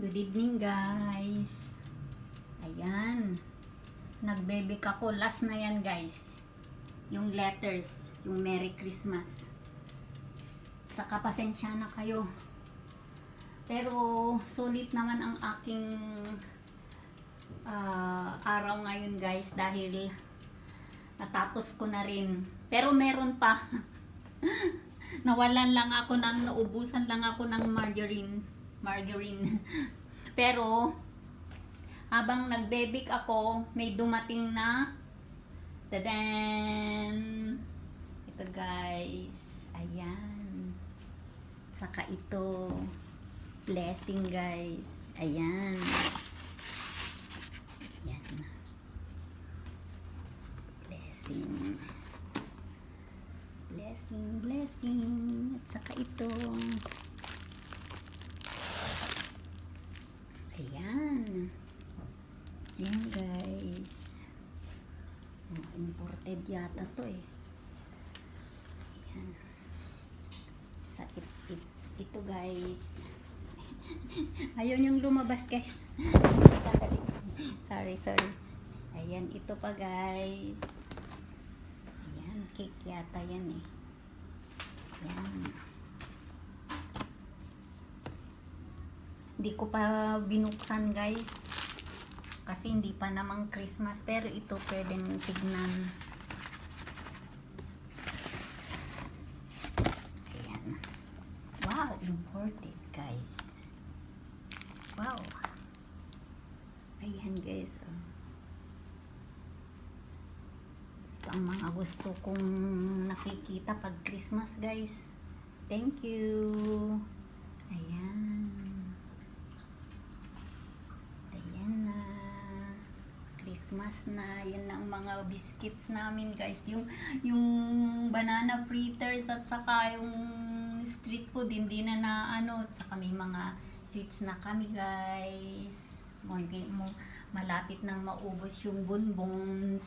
Good evening guys. Ayan. Nagbebek ako. Last na yan guys. Yung letters. Yung Merry Christmas. Saka pasensya na kayo. Pero sulit naman ang aking ah, araw ngayon guys dahil natapos ko na rin. Pero meron pa. Nawalan lang ako ng, naubusan lang ako ng margarine. Margarine. Pero, habang nagbebik ako, may dumating na Tadan! Ito guys. Ayan. Saka ito. Blessing guys. Ayan. Ayan. Blessing. Blessing, blessing. At saka ito. Ayan. Ayan guys. Oh, imported yata to eh. Ayan. Sa it, it, ito guys. Ayun yung lumabas guys. Sandali. sorry, sorry. Ayan, ito pa guys. Ayan, cake yata yan eh. Ayan. Hindi ko pa binuksan guys. Kasi hindi pa namang Christmas. Pero ito pwedeng tignan. Ayan. Wow, imported guys. Wow. Ayan guys. Oh. Ito ang mga gusto kong nakikita pag Christmas guys. Thank you. Ayan na. Christmas na. Yan na ang mga biscuits namin guys. Yung, yung banana fritters at saka yung street food hindi na na ano. At saka may mga sweets na kami guys. Hindi mo malapit nang maubos yung bonbons.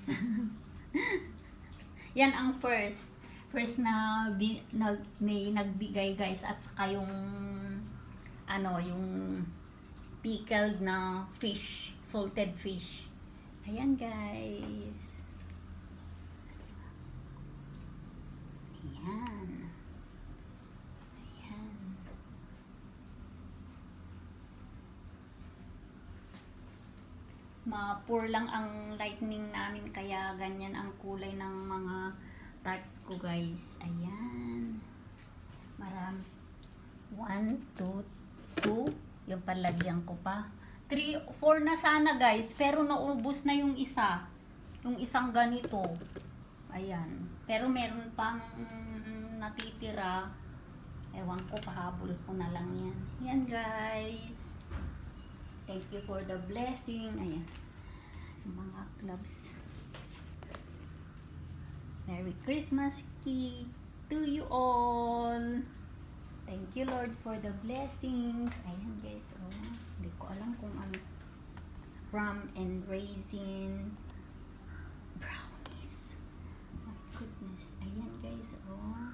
Yan ang first. First na, bi, nag, may nagbigay guys at saka yung ano, yung pickled na fish, salted fish. Ayan guys. Ayan. Ayan. Ma-pour lang ang lightning namin kaya ganyan ang kulay ng mga tarts ko guys. Ayan. Marami. One, two, two. Yung palagyan ko pa. Three, four na sana guys. Pero naubos na yung isa. Yung isang ganito. Ayan. Pero meron pang mm, natitira. Ewan ko, pahabol ko na lang yan. Yan guys. Thank you for the blessing. Ayan. Mga clubs. Merry Christmas to you all. Thank you Lord for the blessings. Ayan guys, oh. Hindi ko alam kung ano. Rum and raisin. Brownies. My goodness. Ayan guys, oh.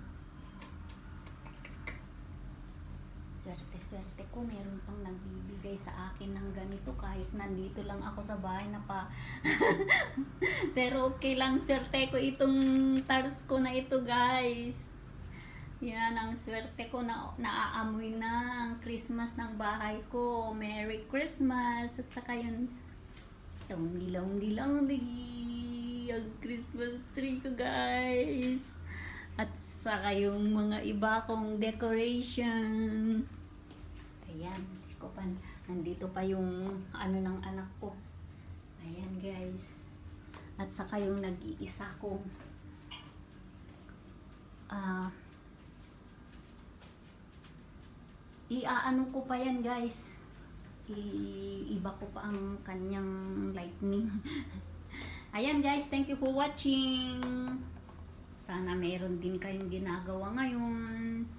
Swerte-swerte ko. Meron pang nagbibigay sa akin ng ganito kahit nandito lang ako sa bahay na pa. Pero okay lang, swerte ko itong tars ko na ito guys. Yan ang swerte ko na naaamoy na ang Christmas ng bahay ko. Merry Christmas! At saka yun, itong dilaw-dilaw ang Christmas tree ko guys. At saka yung mga iba kong decoration. Ayan, ko pa, nandito pa yung ano ng anak ko. Ayan guys. At saka yung nag-iisa kong ah iaano ko pa yan guys. I iba ko pa ang kanyang lightning. Ayan guys. Thank you for watching. Sana meron din kayong ginagawa ngayon.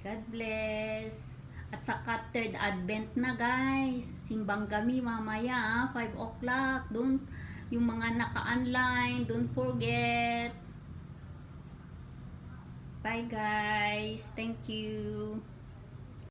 God bless. At saka third advent na guys. Simbang kami mamaya 5 o'clock. Don't yung mga naka-online don't forget. Bye guys. Thank you